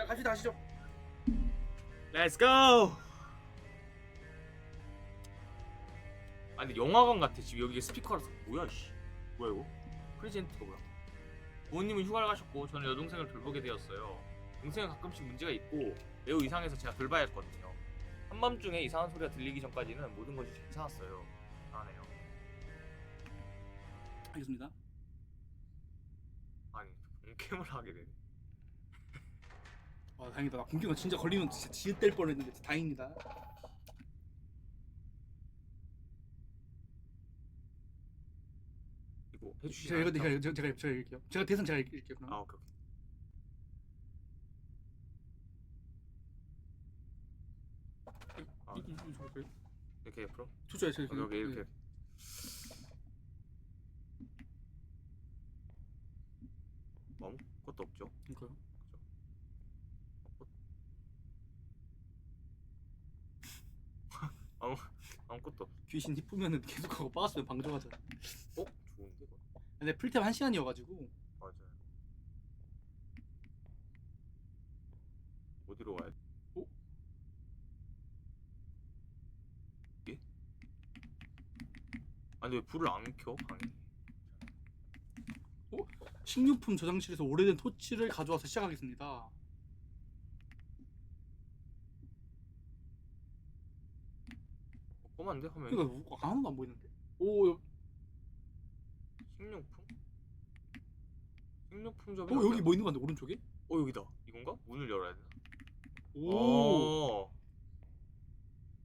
자 갑시다 가시죠. 렛츠 고! 아 근데 영화관 같아. 지금 여기 스피커라서. 뭐야 씨. 뭐야 이거? 프레젠트가 뭐야? 부모님은 휴가를 가셨고 저는 여동생을 돌보게 되었어요. 동생은 가끔씩 문제가 있고 매우 이상해서 제가 돌봐야 했거든요. 한밤중에 이상한 소리가 들리기 전까지는 모든 것이 괜찮았어요. 이상하네요. 알겠습니다. 아니 본캠을 하게 되네 아 다행이다. 나 공격은 진짜 걸리면 진짜 지읒될 뻔했는데 다행입니다. 이거 해주시지 제가 이거 않을까? 제가 제가 제가 읽을게요. 제가 대선 제가 읽- 읽을게요. 그럼. 아 오케이 오케이 아, 이- 이- 이- 저- 저- 이렇게 옆으로 초조해 저 여기 여기 이렇게 뭐 아무것도 없죠 그러니까요. 아무 아무것도 없. 귀신 히프면은 계속 하고 빠졌으면 방종하자. 어 좋은데 이거 근데 풀템 한 시간이어가지고 맞아요. 어디로 가야 돼? 어? 예? 아니 왜 불을 안 켜? 방에? 식료품 저장실에서 오래된 토치를 가져와서 시작하겠습니다. 어, 꼬만데 화면? 이거 뭐- 아무도 안 보이는데? 오, 여- 식료품? 식료품점이 어 여기 뭐 있는 거 같은데 오른쪽에? 어 여기다 이건가? 문을 열어야 되나? 오, 어.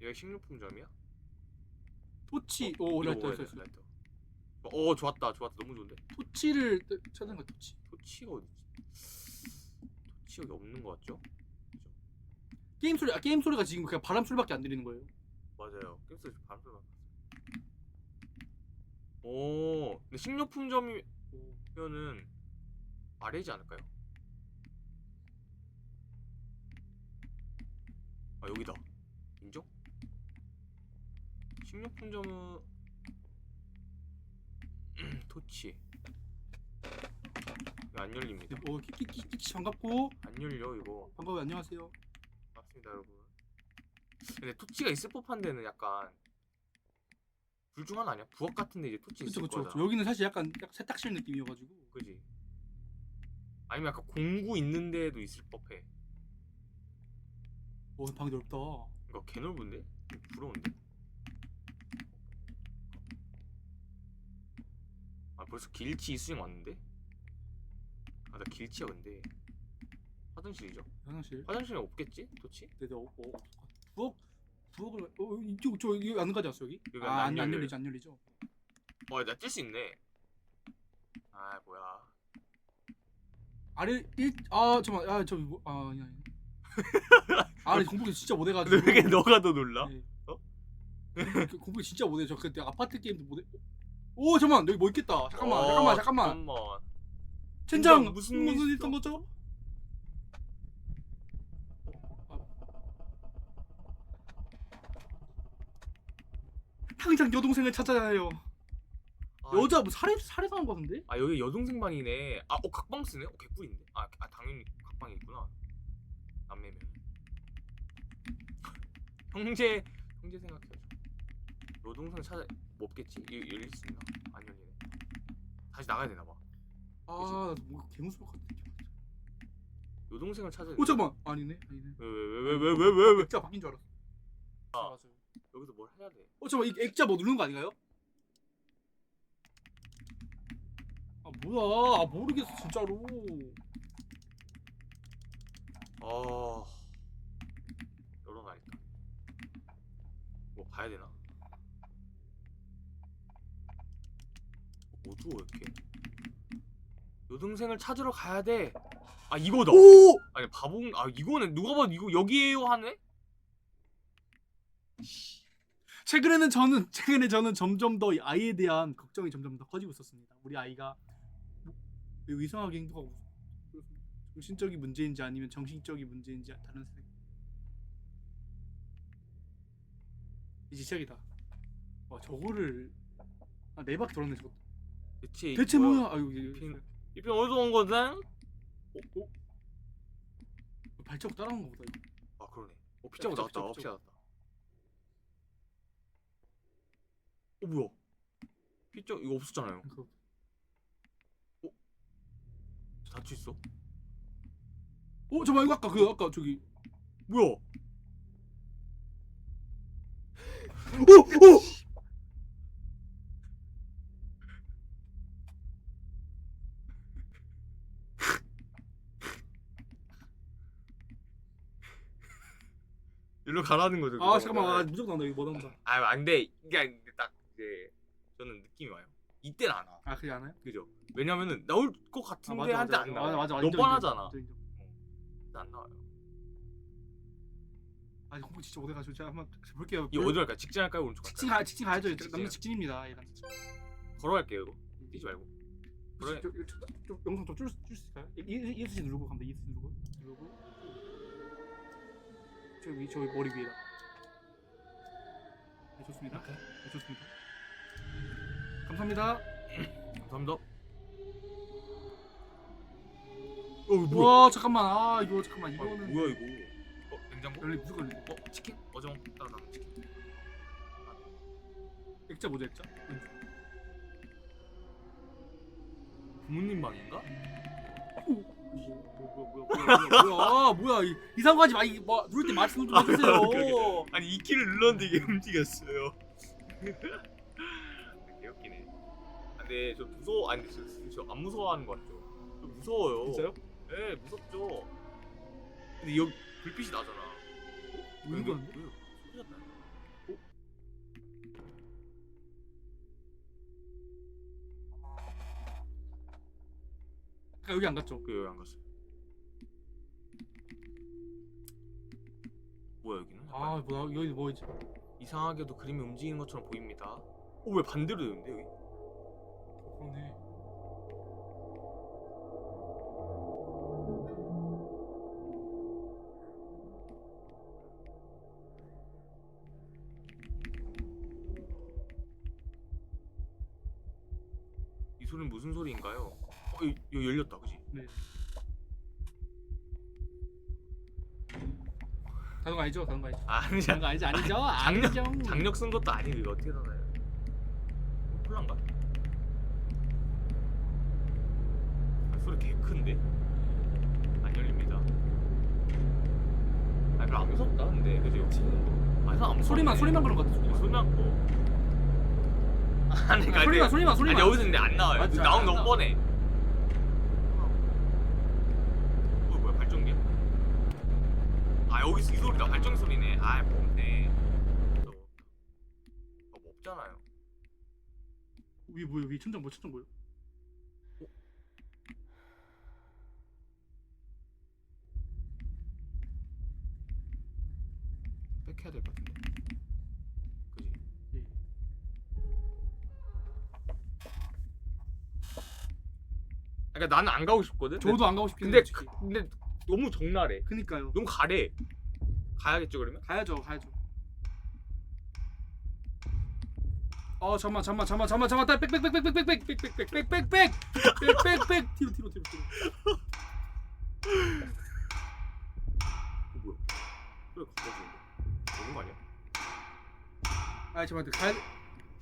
여기 식료품점이야? 토치. 어, 오, 이거 라이터, 먹어야 라이터, 돼, 라이터. 라이터. 어 좋았다 좋았다 너무 좋은데? 토치를 찾는 거야 토치. 토치가 어디지? 토치 여기 없는 것 같죠? 게임 소리, 아, 게임 소리가 지금 그냥 바람 소리밖에 안 들리는 거예요. 맞아요. 깁스 반표 받았어요. 오, 근데 식료품점이면은 아래지 않을까요? 아 여기다. 인정? 식료품점은 토치. 이거 안 열립니다. 어, 끼끼끼 끼치 반갑고 안 열려 이거. 반가워요 안녕하세요. 맞습니다 여러분 근데 토치가 있을 법한 데는 약간 둘 중 하나 아니야? 부엌 같은데 이제 토치 그쵸 있을 그쵸. 거잖아 여기는 사실 약간, 약간 세탁실 느낌이어가지고. 그지? 아니면 약간 공구 있는 데도 있을 법해 어, 방 넓다. 이거 개 넓은데? 부러운데? 아 벌써 길치 이수영 왔는데? 아 나 길치야 근데 화장실이죠? 화장실. 화장실에 없겠지? 토치? 네네. 어, 어, 부엌 부엌을 어 이쪽 저 여기 안 가지 않았어 여기? 여기 아, 안 안, 안. 열리죠 안 열리죠. 어 나 뛸 수 있네 아 뭐야 아래 일아 잠깐 아저 뭐, 아 아니 아니. 아래 공부 진짜 못해가지고. 왜 이렇게 너가 더 놀라? 네. 어? 그 공부 진짜 못해. 저 그때 아파트 게임도 못해. 오 잠만 여기 뭐 있겠다. 잠깐만 어, 잠깐만 잠깐만. 잠깐만. 젠장 무슨 무슨 일? 있던 거죠? 당장 여동생을 찾아야 해요. 아, 여자 뭐 살해 살해당한 거 같은데? 아 여기 여동생 방이네. 아, 어 각방 쓰네. 어 개꿀인데. 아, 아 당연히 각방이 있구나. 남매면. 형제 형제 생각해야죠. 여동생 찾아 뭐 없겠지? 이 열릴 수 있나? 안 열리네. 다시 나가야 되나 봐. 아, 뭔가 개무서울 것 같은데. 여동생을 찾아. 오 잠깐만. 아니네. 아니네. 왜왜 왜 왜 왜 왜 왜? 액자 바뀐 줄 알았어. 아. 맞아요. 여기서 뭘 해야 돼? 어 잠깐만 이 액자 뭐 누르는 거 아닌가요? 아 뭐야? 아 모르겠어 진짜로. 아 열어놔야겠다. 뭐 봐야 되나? 어두워 이렇게. 여동생을 찾으러 가야 돼. 아 이거다. 오! 아니 바보. 아 이거는 누가 봐도 이거 여기에요 하네. 최근에는 저는 최근에 저는 점점 더이 아이에 대한 걱정이 점점 더 커지고 있었습니다. 우리 아이가 뭐, 왜 이상하게 행동하고. 정신적인 문제인지 아니면 정신적인 문제인지 다른 생각. 이제 시작이다. 와 저거를 아, 네 바퀴 돌았네 저거. 대체 대체 이거 뭐야? 아유 이게 핀- 이편 어디서 온? 어, 어? 발자국 따라온 거 보다 이거. 아 그러네. 어 피자고 피자, 나왔다. 어, 피자 나왔다. 어 뭐야? 피자 이거 없었잖아요. 이거 닫혀 있어. 어 잠깐 이거 아까 그 아까 저기 뭐야? 오! 오! 일로 가라는 거죠. 아 그거. 잠깐만 아, 무조건 나온다 이거 뭐 나온다 아, 안 돼. 아닌데 딱 이제 저는 느낌이 와요. 이때는 안 와. 아 그게 안 와요? 그죠? 왜냐면은 나올 것 아 같은데 한테 안 나와. 맞아 맞아 몇 인정, 번 인정. 하잖아. 인정, 인정. 근데 안 나와요. 아 이거 진짜 오래가지고 제가 한번 볼게요 이 어디 갈까? 직진 할까요? 오른쪽 직진 갈까요? 가 직진 가야죠 직진. 남자 직진입니다 얘랑 걸어갈게요 이거. 뛰지 말고. 그래. 좀, 좀, 좀, 좀 영상 좀 줄수 있을까요? 이수지 누르고 갑니다 이수지 누르고 누르고 저기 저기 머리 위에다 네 좋습니다. 네 좋습니다 감사합니다 감사합니다. 어 뭐야? 와 잠깐만 아 이거 잠깐만 아, 이거는 뭐야 이거? 어 냉장고? 열리 무조건 열리 어 치킨? 어제 먹다 남은 치킨. 액자 뭐죠 액자? 왼쪽. 부모님 방인가? 오! 뭐야 뭐야 뭐야 뭐야 뭐야 뭐야 아, 뭐야 이- 이상한 거 하지 마이 뭐 누를 때 말씀 좀 해주세요 아니 이 키를 눌렀는데 이게 움직였어요. 근데 저 무서워. 아니 저안 무서워하는 거 같죠? 저 무서워요. 진짜요? 네 무섭죠. 근데 여기 불빛이 나잖아. 왜 여기- 이러는데? 왜 소리가 나요? 아, 여기 안 갔죠? 그 여기 안 갔어요. 뭐야 여기는? 아 뭐야 여기 뭐지? 이상하게도 그림이 움직이는 것처럼 보입니다. 어왜 반대로 되는데 여기? 그러네 이 소리는 무슨 소리인가요? 어 여기, 여기 열렸다, 그지? 네 다른 거 아니죠? 다른 거 아니죠? 아 아니야. 다른 거 아니죠? 아니죠? 장력- 아니죠? 장력 쓴 것도 아니고 이거 어떻게 닫아요? 콜란가? 아, 소리 개 큰데? 안 열립니다. 아 별로 안 무섭다 근데 그죠? 아 이상 안 무섭네. 소리만 소리만 그런 것 같아 어, 소리만 소리만 커. 아니 아, 소리만 소리만 소리만 아니 여기서 근데 안 나와요. 맞죠, 나오면 안 너무 나와. 뻔해. 어 뭐야 발전기야? 아 여기서 이 소리다 발전기 소리네. 아 없네. 어, 뭐 없잖아요. 위에 뭐야 위에 천장 뭐 천장 뭐야 될 것 같은데. 그지? 예. 그러니까 나는 안 가고 싶거든. 저도 안 가고 싶긴 근데 그, 솔직히. 근데 너무 적나래. 그니까요 너무 가래. 가야겠죠 그러면? 가야죠 가야죠 어 잠만 잠만 잠만 잠만 잠만 빽빽빽빽빽빽빽빽빽빽빽 빽빽빽 뒤로 뒤로 뒤로 뒤로 어, 뭐야? 왜? 너무 거 아니야? 아 잠깐만 가야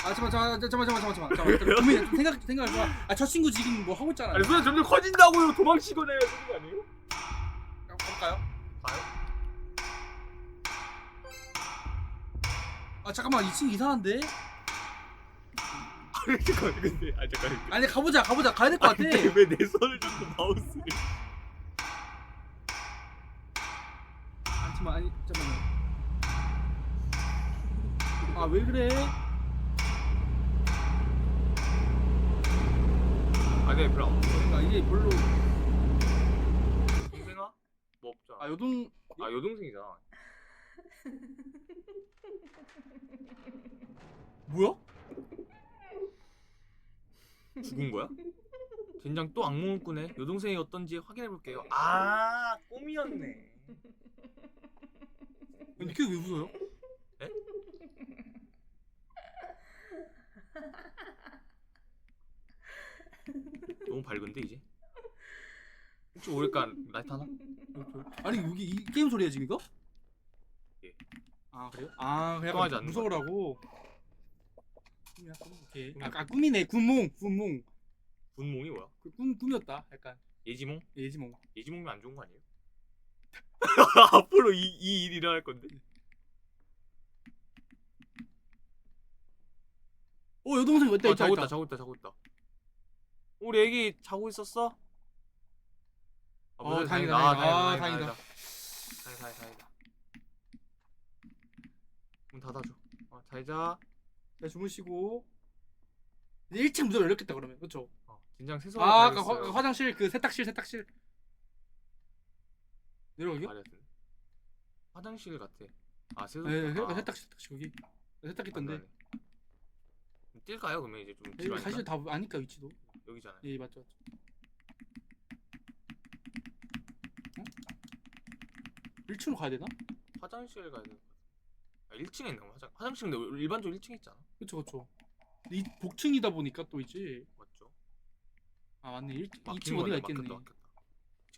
아 잠깐 잠깐 잠깐 잠깐 잠깐 잠깐 잠깐 고민 좀 생각 생각을 아저 친구 지금 뭐 하고 있잖아요 아니 소리 점점 커진다고요. 도망치거나 해야 되는 거 아니에요? 가볼까요? 가요? 아 잠깐만 이 친구 이상한데 아니 잠깐 근데 아 잠깐. 아니 가보자 가보자 가야 될 것 같아 왜내 손을 잡고 마우스를? 아 잠깐만 아니 잠깐만 아 왜 그래 안 무서워. 그러니까 이게 별로 동생아? 뭐 없잖아. 아 여동 아 여동생이잖아. 뭐야? 죽은 거야? 젠장 또 악몽을 꾸네. 여동생이 어떤지 확인해 볼게요. 아 꿈이었네. 아니 그게 왜 웃어요? 너무 밝은데 이제? 혹시 오를까 라이트 하나? 아니 여기 이 게임 소리야 지금 이거? 예. 아 그래요? 아 그냥 않는 무서우라고. 꿈이야 꿈. 오케이. 아, 아 꿈이네 꿈몽 꿈몽. 분몽이 뭐야? 그 꿈 꿈이었다 약간 예지몽? 예지몽. 예지몽이면 안 좋은 거 아니에요? 앞으로 이, 이 일이 일어날 건데. 어 여동생 왔다 아, 있다 자고 있다. 있다. 우리 애기 자고 있었어? 아, 어, 무슨 다행이다, 아, 다행이다. 아, 다행이다. 다행이다. 다행이다, 다행이다, 다행이다. 문 닫아줘. 어, 잘 자. 자 주무시고. 이제 1층 무조건 열렸겠다 그러면 그렇죠? 어, 진장 세수. 아 아까 화, 화장실 그 세탁실 세탁실. 내려가기요? 말했는데. 화장실 같아. 아, 세수. 네, 세, 아, 세탁실 세탁실 여기. 세탁기 있던데. 뛸까요? 그러면 이제 좀 여기 뒤로 사실 하니까 다 아니까 위치도. 여기잖아요. 예 맞죠 맞죠. 어? 1층으로 가야 되나? 화장실 가야 될것 같아. 아, 1층에 있는 거 화장. 화장실 근데 일반적으로 1층에 있잖아. 그쵸 그쵸. 이 복층이다 보니까 또 이제 맞죠? 아 맞네 1, 막힌 2층 어디가 거네, 있겠네. 막혔다, 막혔다.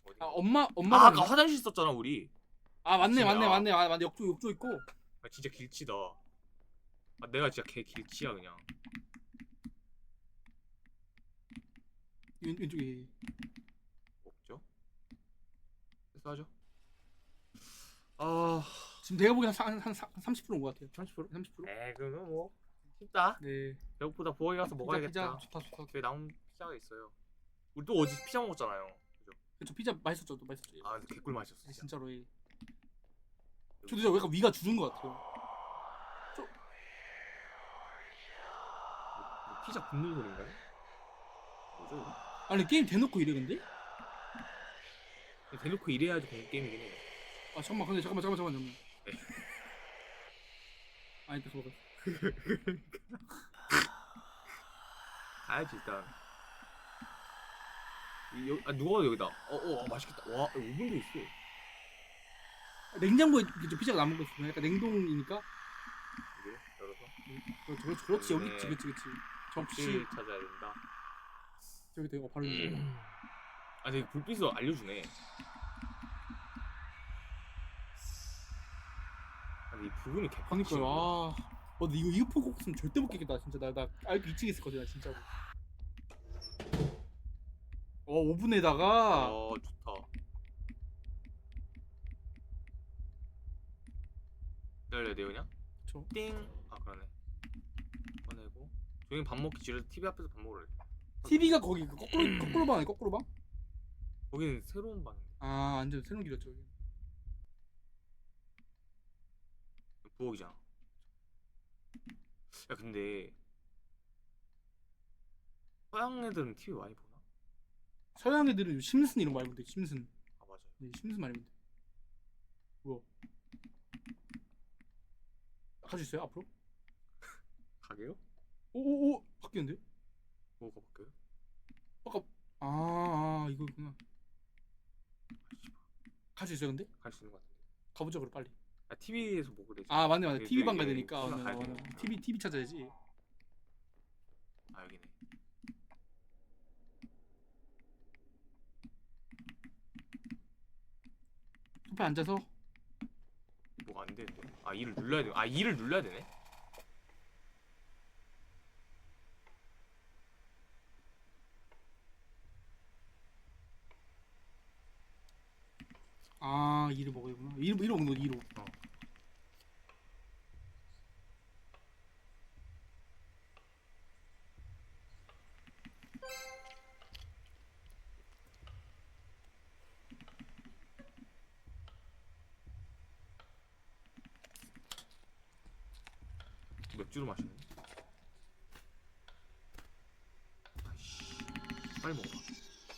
어디가? 아 엄마 아, 엄마가 아까 화장실 썼잖아 우리. 아 맞네. 맞네 맞네 아, 맞네 욕조 욕조 있고 아, 진짜 길치다. 아, 내가 진짜 개 길치야 그냥. 왼, 왼쪽에 없죠? 됐어 아, 지금 내가 보기엔 한, 한, 한 30%온 것 같아요 30%? 30%? 에이 그거 뭐 쉽다. 네 배고프다 부엌에 가서 먹어야겠다. 피자, 피자 좋다 좋다 저희 나온 피자가 있어요. 우리 또 어제 피자 먹었잖아요. 그죠? 그쵸 피자 맛있었죠 또 맛있었죠 아, 근데 개꿀 맛이었어. 네, 진짜. 진짜로 예. 저도 약간 위가 줄은 것 같아요 뭐 피자 굽는 소리인가요? 뭐죠? 이거? 아니 게임 대놓고 이래 근데? 대놓고 이래야지 게임이긴 해. 아 잠깐만 근데 잠깐만 잠깐만 잠깐만 네. 아니 잠깐만 가야지 일단. 이, 여, 아 누가 여기다. 어어 어, 맛있겠다. 와 오븐도 있어. 냉장고에 그쵸 피자가 남은 거 있으면 약간 냉동이니까 이게 열어서. 그렇지 그렇지 그렇지 여기 네. 있지 그치 그치 접시 접시 찾아야 된다. 저기 되고 바로 여기 아 근데 불빛으로 알려주네. 아 근데 이 부분이 개빡치. 그러니까요 아 어, 근데 이거 이어폰 꼭 있으면 절대 못 깨겠다 진짜 나나 알고 2층에 있을 거든 나 진짜로 어 오븐에다가 어 좋다. 열려야 돼요 그냥? 그쵸. 띵. 아 그러네. 꺼내고. 조용히 밥 먹기 싫어. TV 앞에서 밥 먹으래. TV가 거기 그 거꾸로 거꾸로 방 아니 거꾸로 방? 거기는 새로운 방인데. 아 완전 새로운 길이었죠 여기 부엌이잖아. 야 근데 서양 애들은 TV 많이 보나? 서양 애들은 심슨 이런 거 알고 돼 심슨 아 맞아요. 네 심슨 돼 뭐야 할수 있어요 앞으로? 가게요? 오오오 바뀌는데? 뭐가 바뀌어요? 아, 아 이거구나 갈 수 있어요 근데? 갈 수 있는 것 같은데. 가보자 그럼 빨리 아 TV에서 보고 되지. 아 맞네 맞네 TV 방 이게 가야 되니까 TV방 맞네, 가야. 되니까. TV TV 찾아야지 아 여기네. 소파에 앉아서 뭐가 안 되는데? 아 이를 눌러야 돼. 아 이를 눌러야 되네. 아 이를 먹어야 되구나 이를 이를 먹는 거 이로 어. 맥주를 마시네. 아이씨. 빨리 먹어.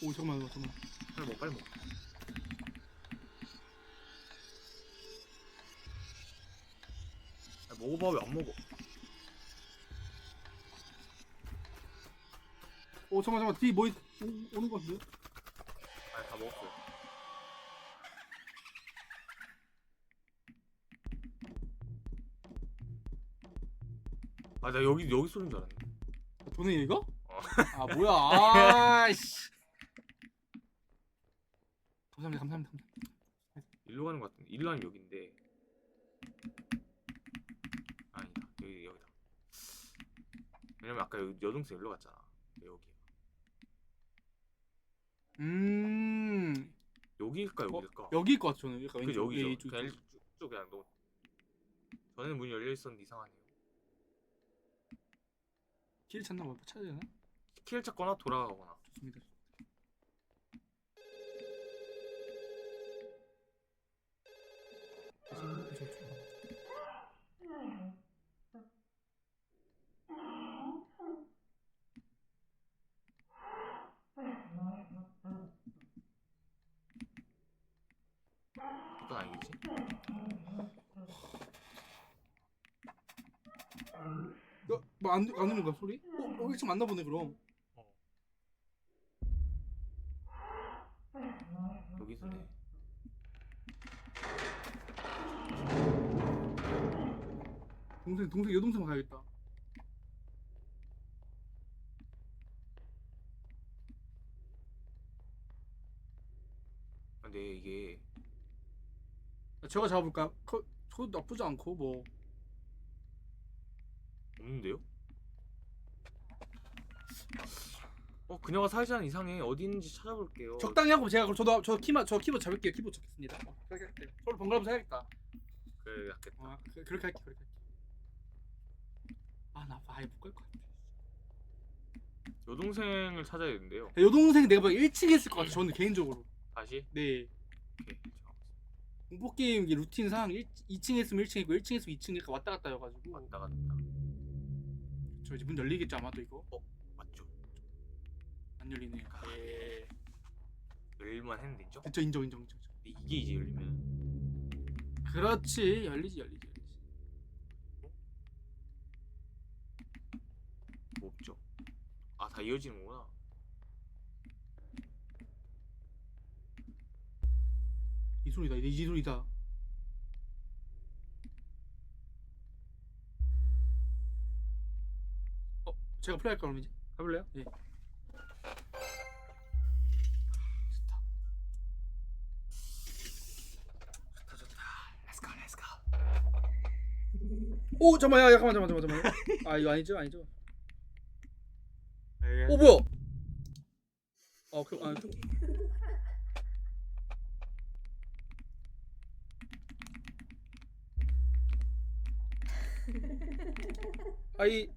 오 잠깐만 잠깐만 빨리 먹어. 빨리 먹어. 아, 먹어봐 왜 안 먹어? 오 잠깐만 잠깐만 뒤에 뭐 있... 오, 오는 거 같은데? 아니 다 먹었어요. 아 나 여기 여기 소리인 줄 알았네. 돈이 이거? 어. 아 뭐야 아이씨 감사합니다 감사합니다 감사합니다 가는 것 같은데 일로 가면 여긴데 아니다 여기 여기다 왜냐면 아까 여기 여동생 일로 갔잖아 여기. 음. 여기일까 어, 여기일까? 여기일 것 같아 저는. 약간 그 왼쪽 여기죠. 예, 이쪽, 그냥 이쪽. 쭉쭉 그냥 너 전에는 문이 열려 있었는데 이상하네요. 길 찾나 뭐 찾아야 되나? 키를 찾거나 돌아가거나. 좋습니다. 그건 아니겠지 어, 뭐 안 안 오는 거야 소리? 어, 어 일찍 만나 보네 그럼. 여기 있네 동생 동생 여동생 가야겠다. 근데 이게 제가 잡아볼까? 그, 저 나쁘지 않고 뭐. 없는데요? 어 그녀가 않은 이상해 어디 있는지 찾아볼게요 적당히 하고 제가 그럼 저도 저 키만 저 키보드 잡을게요. 키보드 잡겠습니다. 어, 그렇게 할게요. 서로 번갈아서 해야겠다. 그래 낫겠다 어, 그, 그렇게 할게 그렇게 할게. 아나 아예 못 갈 것 같아. 여동생을 찾아야 되는데요 여동생 내가 봐 1층에 있을 것 같아. 저는 개인적으로. 다시 네. 오케이. 공포 게임 이게 루틴상 1, 2층에 있으면 1층에 있고 1층에 있으면 2층에 왔다 갔다 해가지고 왔다 갔다 저 이제 문 열리겠죠 아마도 이거 맞죠 안 열리네. 예. 열릴만 했는데 인정? 그쵸 인정 인정 인정. 인정. 근데 이게 이제 열리면 그렇지 열리지 열리지 열리지. 뭐 없죠 아 다 이어지는구나 이 소리다 이, 이 소리다. 어 제가 플레이할까 그럼 이제 해볼래요? 예. 오 잠깐만 야 잠깐만 잠깐만 잠깐만. 아 이거 아니죠 아니죠. 오 뭐야? 어 그럼 아 좀. 아이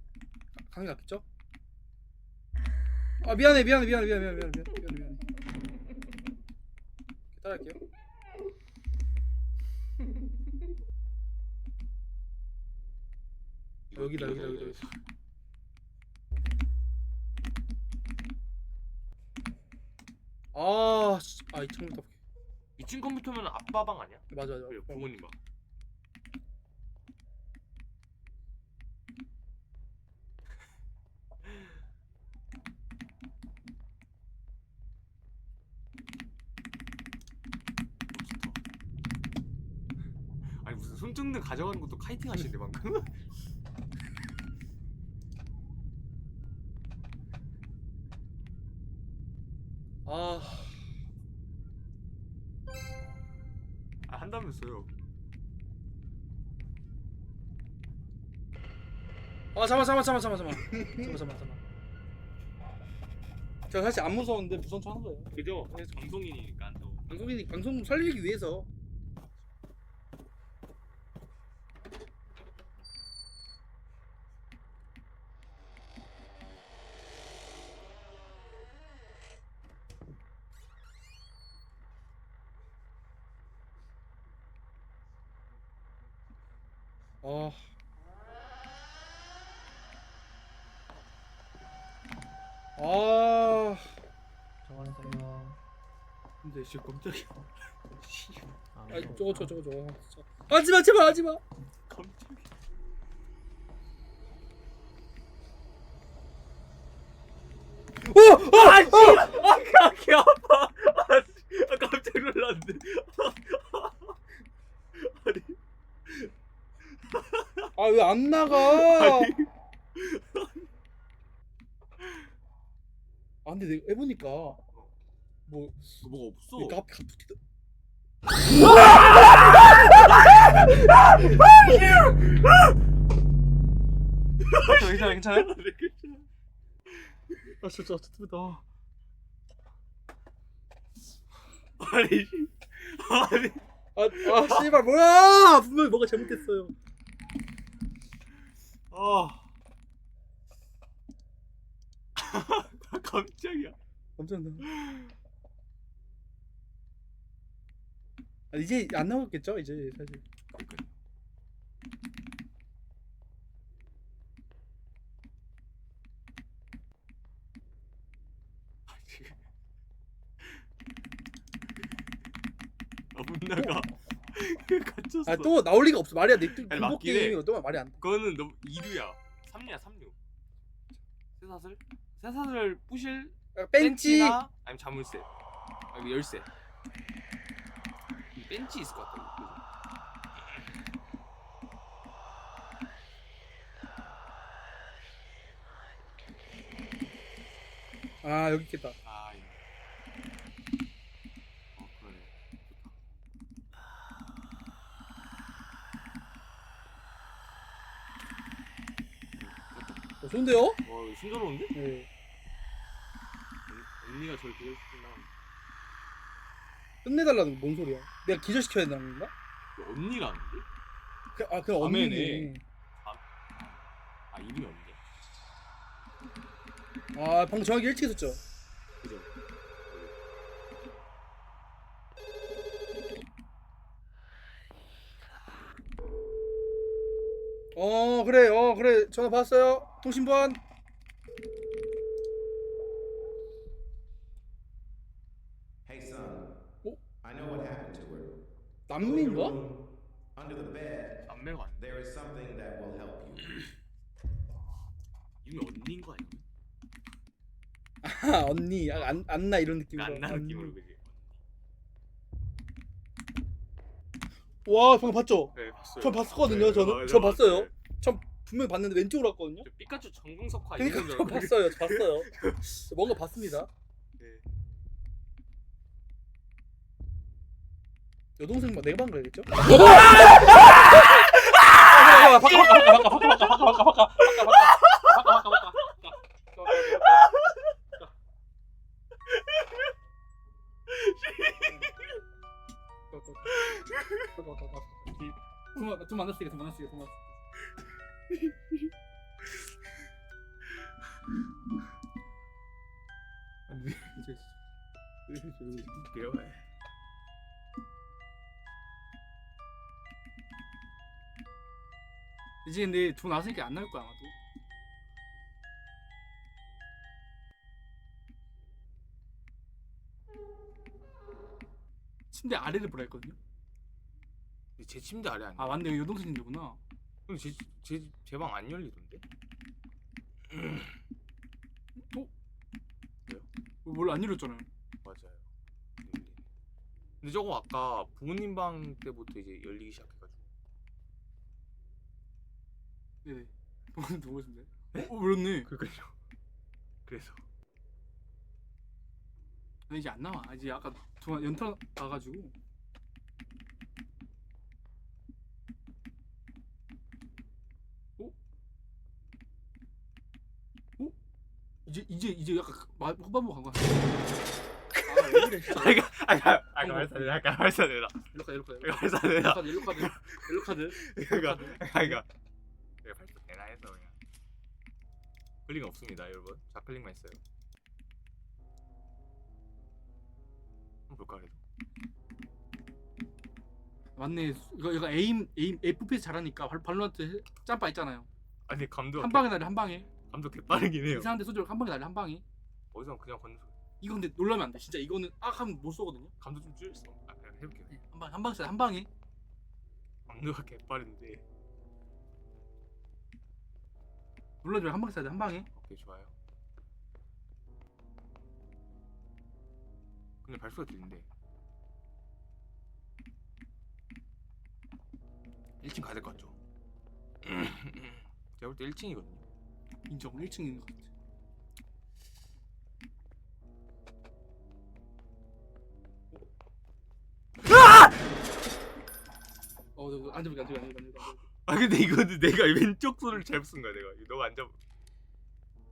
강의 갔겠죠? 아 미안해 미안해 미안해 미안해 미안해 미안해 미안해 미안해 따라할게요 여기다 여기다 여기다 여기다 아, 씨, 아, 이 창문 덮게. 2층 컴퓨터면 아빠 방 아니야? 맞아, 맞아. 그래, 부모님 방 아니 무슨 손전등 가져가는 것도 카이팅 하시는데 방금? 아, 아 한다면서요 아, 잠깐, 잠깐, 잠깐, 잠깐, 잠깐, 잠깐, 잠깐, 잠깐. 제가 사실 안 무서웠는데 무서운 척 하는 거예요. 그죠? 방송인이니까 또 방송이 방송 살리기 위해서. 아. 아. 정하세요. 진짜 깜짝이야. 아, 아, 저거 저거 저거 저거. 하지마 제발 하지마. 깜짝이야 오! 아! 아씨! 아, 개 아파! 아, 씨. 아, 깜짝 놀랐는데. 아니, 아 왜 안 나가? 아니. 아 근데 내가 해보니까 뭐 뭐가 없어. 이렇게 앞에 붙이다. 아! 괜찮아 괜찮아? 아 진짜 어떡하다. 아니 아니 아, 아 씨발 뭐야? 분명히 뭐가 잘못됐어요. 아 깜짝이야 깜짝 놀. 아, 이제 안 나오겠죠? 이제 사실. 아못 나가 갇혔어 아 또 나올 리가 없어. 말이 안 돼. 아니, 맞긴 해. 또 말이 안 돼. 그거는 너무 2류야 3류야 3류 쇠사슬? 쇠사슬을 부실 아, 벤치. 벤치나 아니면 자물쇠 아니면 열쇠 이 벤치 있을 것 같아 아 여기 있겠다. 아 이거 어 그러네 어, 좋은데요? 와 이거 신기로운데? 네. 언니가 저를 기절시킨다 끝내달라는 건 뭔 소리야? 내가 기절시켜야 된다는 건가? 언니라는데? 그, 아 밤에네. 언니네. 아 이름이 언니 아 방금 정확히 일찍 했었죠. 그죠? 어 그래 어 그래 전화 받았어요. 통신보 남미인가? Under the bed, 남매가 아닌데 there is something that will help you. 이름이 언니인 거 아니야? 아 언니 아, 안 안나 이런 느낌으로. 안나 언니. 느낌으로 그지? 와 방금 봤죠? 네 봤어요 저 봤었거든요, 네, 저는. 맞아요, 저 맞아요. 봤어요. 전 분명히 봤는데 왼쪽으로 갔거든요. 저 피카츄 정금석화 그러니까 저줄 봤어요, 저 봤어요. 저 뭔가 봤습니다. 여동생 막 내가 반 거야겠죠? 좀 만났으니까 좀 만났으니까 좀 만났으니까 그래요? 이제 근데 돈 나왔으니까 안 나올 거야 아마도 침대 아래를 보라 했거든요 제 침대 아래 아니야? 아 맞네 여기 여동생 침대구나 근데 제제 방 안 열리던데? 원래 안 이랬잖아요 맞아요. 열리네. 근데 저거 아까 부모님 방 때부터 이제 열리기 시작해가 네네. 돈 누구 있습니다 어 그렇네. 그러니까요. 그래서. 나 이제 안 나와. 이제 아까 저 연타 나가지고. 어? 어? 이제 이제 이제 약간 마- 후반부 간거 같아 아왜 이래 진짜. 아이가 아이가 아이가 말싸네. 아이가 말싸네다 옐로 카드 옐로 카드. 아이가 말싸네다 옐로 카드 옐로 카드. 아이가 아이가 내가 발표 되나 해서 그냥. 클릭 없습니다 여러분. 좌클릭만 있어요. 한번 볼까 그래도? 맞네. 이거 이거 에임 에임 FPS 잘하니까 발- 발로란트 짬바 있잖아요. 아니 감독 한 방에 날려 한 방에. 감독 개빠르긴 해요. 이상한데 소절 한 방에 날려 한 방에. 어디서 그냥 건너 이거 근데 놀라면 안 돼. 진짜 이거는 악 하면 못 쏘거든요. 감독 좀 줄였어. 아 그냥 해볼게요. 한방한 방에 한 방에. 감독가 개빠른데 눌러줘요. 한 방에 쏴야 돼 한 방에. 오케이 좋아요. 근데 발소리 들리는데 1층 가야 될 것 같죠? 제가 볼 때 1층이거든요. 인정. 1층 있는 것 같아. 어, 너 앉아볼게, 앉아볼게, 앉아볼게. 앉 아 근데 이거는 내가 왼쪽 손을 잘못 쓴 거야 내가. 너가 안 잡.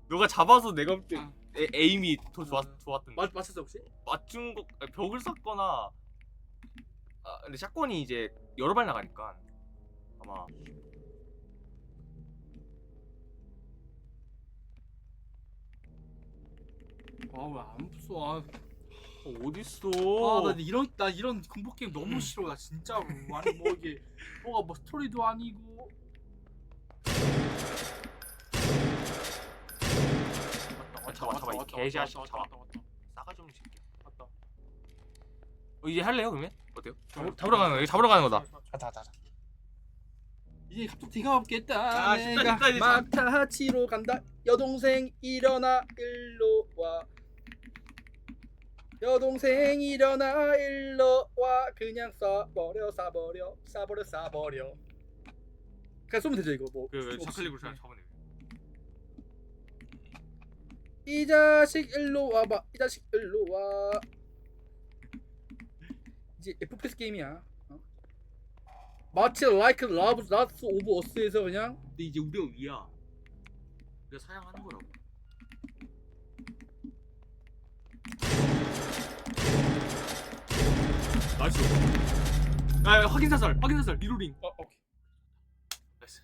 너가 잡아서 내가 볼때 아. 에임이 더 좋았 아. 좋았던. 맞 맞췄어 혹시? 맞춘 거 아니, 벽을 쐈거나. 아 근데 샷건이 이제 여러 발 나가니까 아마. 아왜안 써? 아, 어, 어딨어? 아, 나 이런 나 이런 공포 게임 너무 싫어. 나 진짜로. 아니 뭐 이게 뭐가 뭐 스토리도 아니고. 왔다 잡아 잡아 이 개자식 왔다, 잡아. 왔다, 왔다. 싸가지 없는 새끼. 왔다. 어, 이제 할래요 그러면? 어때요? 잡- 잡, 잡으러 가는 거야. 잡으러 가는 거다. 가자 가자. 이제 갑자기 비가 없겠다. 아, 쉽다, 내가 쉽다, 이제 막타치로 간다. 여동생 일어나 일로 와. 여동생 일어나 일로 와. 그냥 쏴버려 쏴버려 쏴버려 쏴버려. 그냥 쏘면 되죠 이거 뭐. 그 없이. 좌클릭으로 잘 잡아내. 이 자식 일로 와봐. 이 자식 일로 와. 이제 FPS 게임이야. 어? 마치 like love lots of us에서 그냥 근데 이제 우리가 위야. 우리가 사냥하는 거라고. 나이스. 아 확인 사살, 확인 사살, 리로링. 어 오케이. 나이스.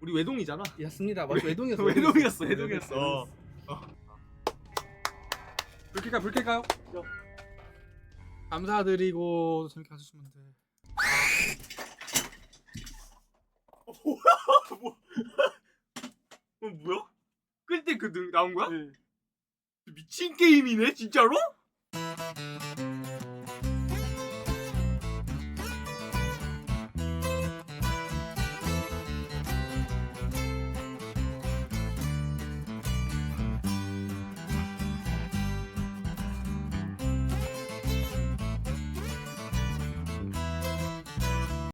우리 외동이잖아. 였습니다. 맞아 외동이었어. 외동이었어, 외동이었어. 불 켤까 불 켤까요? 감사드리고 재밌게 봐주시면 돼. 어 뭐야? 끌 때 그 나온 거야? 네. 미친 게임이네, 진짜로?